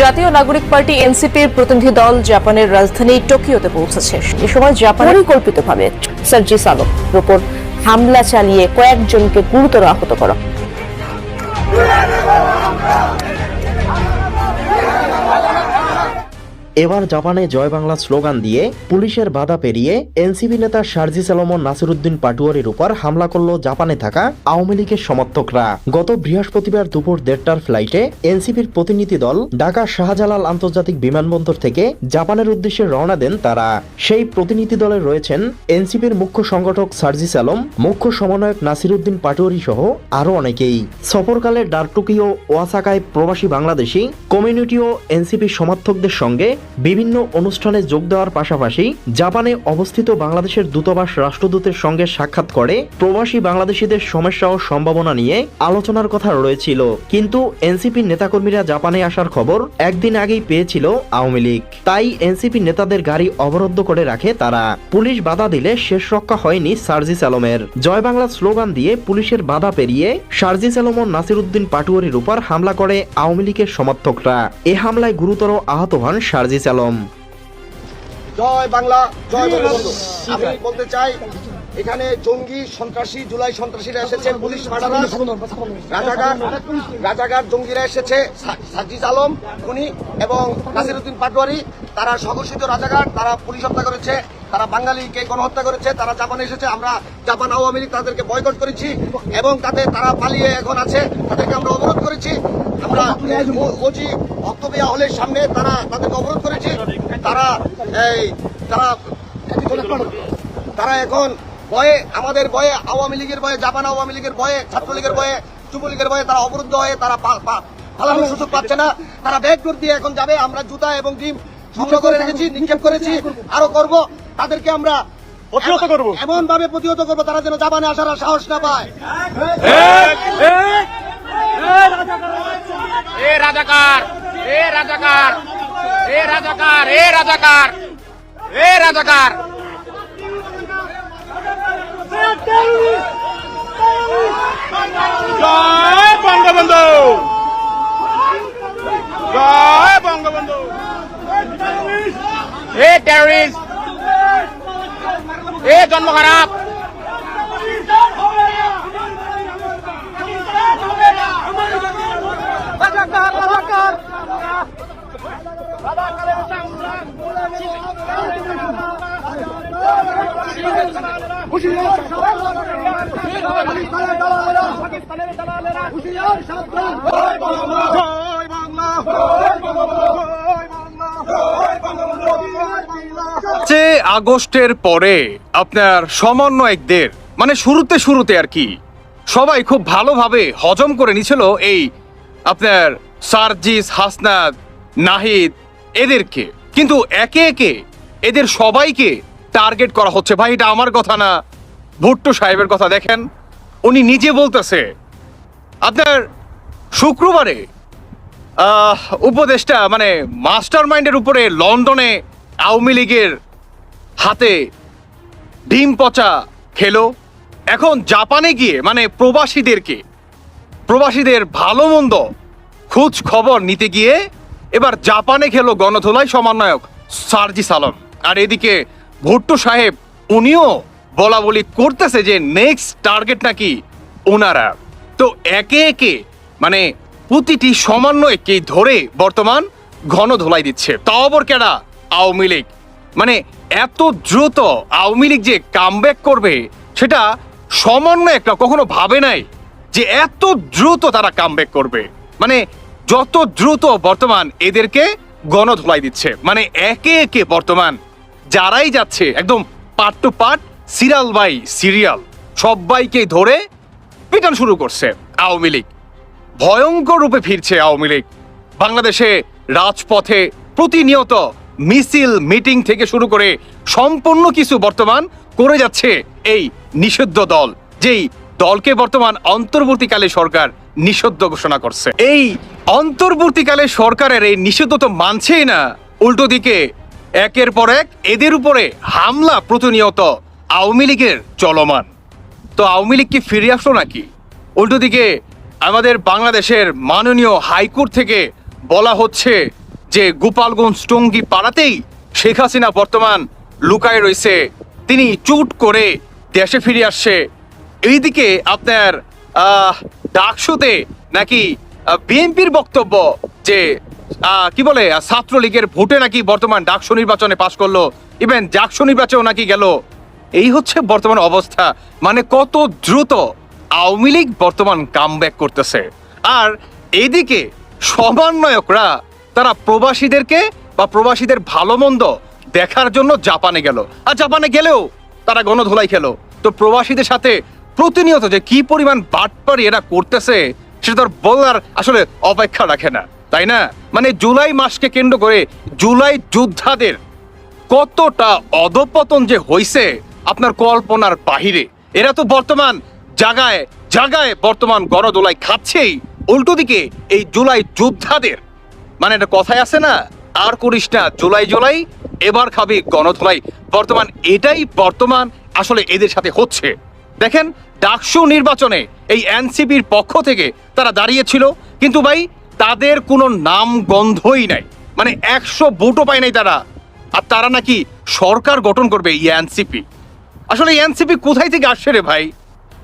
জাতীয় নাগরিক পার্টি এনসিপির প্রতিনিধি দল জাপানের রাজধানী টোকিওতে পৌঁছেছে। এ সময় জাপান পরিকল্পিতভাবে সার্জি আলমের উপর হামলা চালিয়ে কয়েকজনকে গুরুতর আহত করা। এবার জাপানে জয় বাংলা স্লোগান দিয়ে পুলিশের বাধা পেরিয়ে এনসিপি নেতা শারজিস আলম নাসিরুদ্দিন পাটুয়ারির উপর হামলা করল জাপানে থাকা আওয়ামী লীগের সমর্থকরা। গত বৃহস্পতিবার দুপুর দেড়টার ফ্লাইটে এনসিপির প্রতিনিধি দল ঢাকা শাহজালাল আন্তর্জাতিক বিমানবন্দর থেকে জাপানের উদ্দেশ্যে রওনা দেন তারা। সেই প্রতিনিধি দলে রয়েছেন এনসিপির মুখ্য সংগঠক সার্জিস আলম মুখ্য সমন্বয়ক নাসিরুদ্দিন পাটুয়ারি সহ আরও অনেকেই। সফরকালে ডারটুকি ও ওয়াসাকায় প্রবাসী বাংলাদেশি, কমিউনিটি ও এনসিপি সমর্থকদের সঙ্গে বিভিন্ন অনুষ্ঠানে যোগ দেওয়ার পাশাপাশি জাপানে অবস্থিত বাংলাদেশের দূতাবাস রাষ্ট্রদূতের সঙ্গে সাক্ষাৎ করে প্রবাসী বাংলাদেশিদের সমস্যা ও সম্ভাবনা নিয়ে আলোচনার কথা রয়েছিল। কিন্তু এনসিপি নেতাকর্মীরা জাপানে আসার খবর একদিন আগেই পেয়েছিল আওয়ামী লীগ। তাই এনসিপি নেতাদের গাড়ি অবরুদ্ধ করে রাখে তারা। পুলিশ বাধা দিলে শেষ রক্ষা হয়নি সার্জিস আলমের। জয় বাংলা স্লোগান দিয়ে পুলিশের বাধা পেরিয়ে সার্জিস আলম ও নাসিরুদ্দিন পাটুয়ারির উপর হামলা করে আওয়ামী লীগের সমর্থকরা। এ হামলায় গুরুতর আহত হন সার্জিস আলম। জয় বাংলা জয় বঙ্গবন্ধু। আমি বলতে চাই এখানে জঙ্গি সন্ত্রাসী জুলাই সন্ত্রাসীরা এসেছে পুলিশ মার্ডারার রাজাকার রাজাকার জঙ্গিরা এসেছে সা- সাজিদ আলম উনি এবং নাসিরুদ্দিন পাটোয়ারি। তারা স্বঘোষিত রাজাকার তারা পুলিশ হত্যা করেছে তারা বাঙালিকে গণহত্যা করেছে তারা জাপানে এসেছে। আমরা জাপান আওয়ামী লীগ তাদেরকে বয়কট করেছি এবং তাতে তারা পালিয়ে এখন আছে। তাদেরকে আমরা অবরোধ করেছি। আমরা ওজি ভক্তবিয়া হলের সামনে তারা তাদেরকে অবরোধ করেছি। তারা এই তারা তারা এখন ভয়ে আমাদের ভয়ে আওয়ামী লীগের ভয়ে জাপান আওয়ামী লীগের ভয়ে ছাত্রলীগের ভয়ে যুবলীগের ভয়ে তারা অবরুদ্ধ হয়ে তারা পালানোর সুযোগ পাচ্ছে না। তারা ব্যাগ দিয়ে এখন যাবে। আমরা জুতা এবং ডিম সংগ্রহ করে রেখেছি নিক্ষেপ করেছি আরও করব। তাদেরকে আমরা প্রতিহত করব। এমন ভাবে প্রতিহত করব তারা যেন জাপানে আসার সাহস না পায়। এ রাজাকার এ রাজাকার এ রাজাকার এ রাজাকার এ রাজাকার জয় বঙ্গবন্ধু জয় বঙ্গবন্ধু এ টেররিস্ট এ জন্ম খারাপ জয় বাংলা। জয় বাংলা। জয় বাংলা। যে আগস্টের পরে আপনার সমন্বয়কদের মানে শুরুতে শুরুতে আর কি সবাই খুব ভালোভাবে হজম করে নিছিল এই আপনার সার্জিস হাসনাদ নাহিদ এদেরকে। কিন্তু একে একে এদের সবাইকে টার্গেট করা হচ্ছে। ভাই এটা আমার কথা না। ভুট্টো সাহেবের কথা দেখেন। উনি নিজে বলতেছে। আপনার শুক্রবারে আহ, উপদেষ্টা মানে মাস্টার মাইন্ডের উপরে লন্ডনে আওয়ামী লীগের হাতে ডিম পচা খেলো। এখন জাপানে গিয়ে মানে প্রবাসীদেরকে প্রবাসীদের ভালো মন্দ খোঁজ খবর নিতে গিয়ে এবার জাপানে খেলো গণধোলাই সমন্বয়ক সার্জি আলম আর এদিকে ভুট্টো সাহেব উনিও বলা বলি করতেছে যে নেক্সট টার্গেট নাকি ওনারা। তো একে একে মানে প্রতিটি সমন্বয়কে ধরে বর্তমান ঘন ধোলাই দিচ্ছে। তাও আবার কেডা? আওয়ামী লীগ। মানে এত দ্রুত আওয়ামী লীগ যে কামব্যাক করবে, সেটা সমন্বয়করা কখনো ভাবে নাই যে এত দ্রুত তারা কামব্যাক করবে। মানে যত দ্রুত বর্তমান এদেরকে গণধোলাই দিচ্ছে। মানে একে একে বর্তমান যারাই যাচ্ছে, একদম part to part serial by serial সবাইকে ধরে পিটান শুরু করছে আওয়ামী লীগ। ভয়ঙ্কর রূপে ফিরছে আওয়ামী লীগ। বাংলাদেশে রাজপথে প্রতিনিয়ত মিছিল, মিটিং থেকে শুরু করে সম্পূর্ণ কিছু বর্তমান করে যাচ্ছে এই নিষিদ্ধ দল, যেই দলকে বর্তমান অন্তর্বর্তীকালে সরকার নিষিদ্ধ ঘোষণা করছে। এই অন্তর্বর্তীকালে সরকারের এই নিষিদ্ধ তো মানছেই না। উল্টো দিকে একের পর এক এদের উপরে হামলা প্রতিনিয়ত আওয়ামী লীগের চলমান। তো আওয়ামী লীগ কি ফিরে আসলো নাকি? উল্টো দিকে আমাদের বাংলাদেশের মাননীয় হাইকোর্ট থেকে বলা হচ্ছে যে গোপালগঞ্জ টঙ্গী পাড়াতেই শেখ হাসিনা বর্তমান লুকায় রয়েছে। তিনি চুট করে দেশে ফিরে আসছে। এইদিকে আপনার ডাকসুতে নাকি বিএনপির বক্তব্য যে কি বলে, ছাত্রলীগের ভোটে নাকি বর্তমান ডাকসু নির্বাচনে পাশ করল। ইভেন ডাকসু নির্বাচনেও নাকি গেল। এই হচ্ছে বর্তমান অবস্থা। মানে কত দ্রুত আওয়ামী লীগ বর্তমান কাম করতেছে। আর এইদিকে সমন্বয়করা তারা প্রবাসীদেরকে বা প্রবাসীদের ভালো মন্দ দেখার জন্য জাপানে গেল। আর জাপানে গেলেও তারা গণধোলাই খেলো। তো প্রবাসীদের সাথে প্রতিনিয়ত যে কি পরিমাণ বাটপারি এরা করতেছে, সেটা বলার আসলে অপেক্ষা রাখে না। তাই না? মানে জুলাই মাসকে কেন্দ্র করে জুলাই যোদ্ধাদের কতটা অধপতন যে হইছে আপনার কল্পনার বাহিরে। এরা তো বর্তমান জাগায় জাগায় বর্তমান গণদোলাই খাচ্ছেই। উল্টো দিকে এই জুলাই যোদ্ধাদের। মানে একটা কথাই আছে না, আর করিস না, জুলাই জুলাই, এবার খাবি গণধোলাই। বর্তমান এটাই বর্তমান, আসলে এদের সাথে হচ্ছে। দেখেন, ডাকসু নির্বাচনে এই এনসিপির পক্ষ থেকে তারা দাঁড়িয়েছিল, কিন্তু ভাই, তাদের কোনো নাম গন্ধই নাই। মানে একশো ভোটও পায় নাই তারা। আর তারা নাকি সরকার গঠন করবে এই এনসিপি। আসলে এনসিপি কোথায় থেকে আসছে রে ভাই?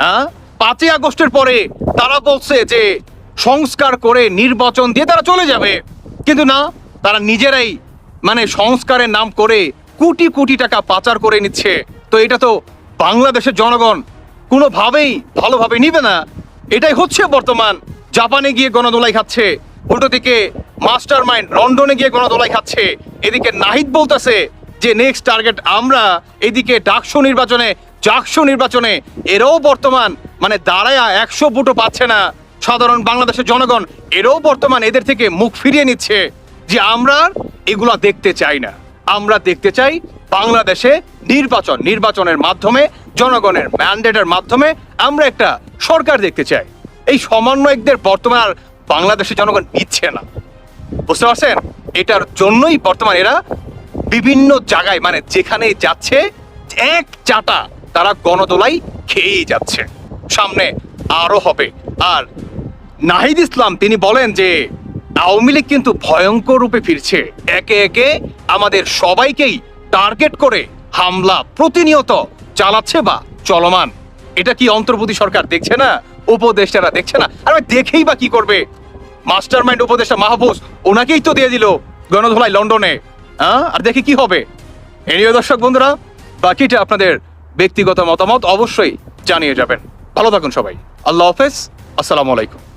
হ্যাঁ? পাঁচই আগস্টের পরে তারা বলছে যে সংস্কার করে নির্বাচন দিয়ে তারা চলে যাবে। কিন্তু না, তারা নিজেরাই মানে সংস্কারের নাম করে কোটি কোটি টাকা পাচার করে নিচ্ছে। তো এটা তো বাংলাদেশের জনগণ কোনোভাবেই ভালোভাবে নিবে না। এটাই হচ্ছে বর্তমান। জাপানে গিয়ে গণদোলাই খাচ্ছে। উল্টো দিকে মাস্টার মাইন্ড লন্ডনে গিয়ে গণদোলাই খাচ্ছে। এদিকে নাহিদ বলতেছে যে নেক্সট টার্গেট আমরা এদিকে ডাকসু নির্বাচনে জাকসু নির্বাচনে, এরাও বর্তমান মানে দাঁড়ায়া একশো ভোটও পাচ্ছে না সাধারণ বাংলাদেশের জনগণ, এরাও বর্তমান এদের থেকে মুখ ফিরিয়ে নিচ্ছে যে আমরা এগুলা দেখতে চাই না। আমরা দেখতে চাই বাংলাদেশে নির্বাচন, নির্বাচনের মাধ্যমে, জনগণের ম্যান্ডেটের মাধ্যমে আমরা একটা সরকার দেখতে চাই। এই সমন্বয়কদের বর্তমান আর বাংলাদেশের জনগণ নিচ্ছে না। বুঝতে পারছেন? এটার জন্যই বর্তমান এরা বিভিন্ন জায়গায় মানে যেখানে যাচ্ছে, এক চাটা তারা গণদোলাই খেয়েই যাচ্ছে। সামনে আরও হবে। আর নাহিদ ইসলাম, তিনি বলেন যে, আওয়ামী লীগ কিন্তু ভয়ঙ্কর রূপে ফিরছে। একে একে আমাদের সবাইকেই টার্গেট করে হামলা প্রতিনিয়ত চালাচ্ছে বা চলমান। এটা কি অন্তর্বর্তী সরকার দেখছে না? উপদেষ্টারা দেখছে না? আর দেখেই বা কি করবে? মাস্টার মাইন্ড উপদেষ্টা মাহফুজ, ওনাকেই তো দিয়ে দিল গণধোলাই লন্ডনে। হ্যাঁ? আর দেখি কি হবে। এনিও দর্শক বন্ধুরা, বাকিটা আপনাদের ব্যক্তিগত মতামত অবশ্যই জানিয়ে যাবেন। ভালো থাকুন সবাই। আল্লাহ হাফেজ। আসসালামু আলাইকুম।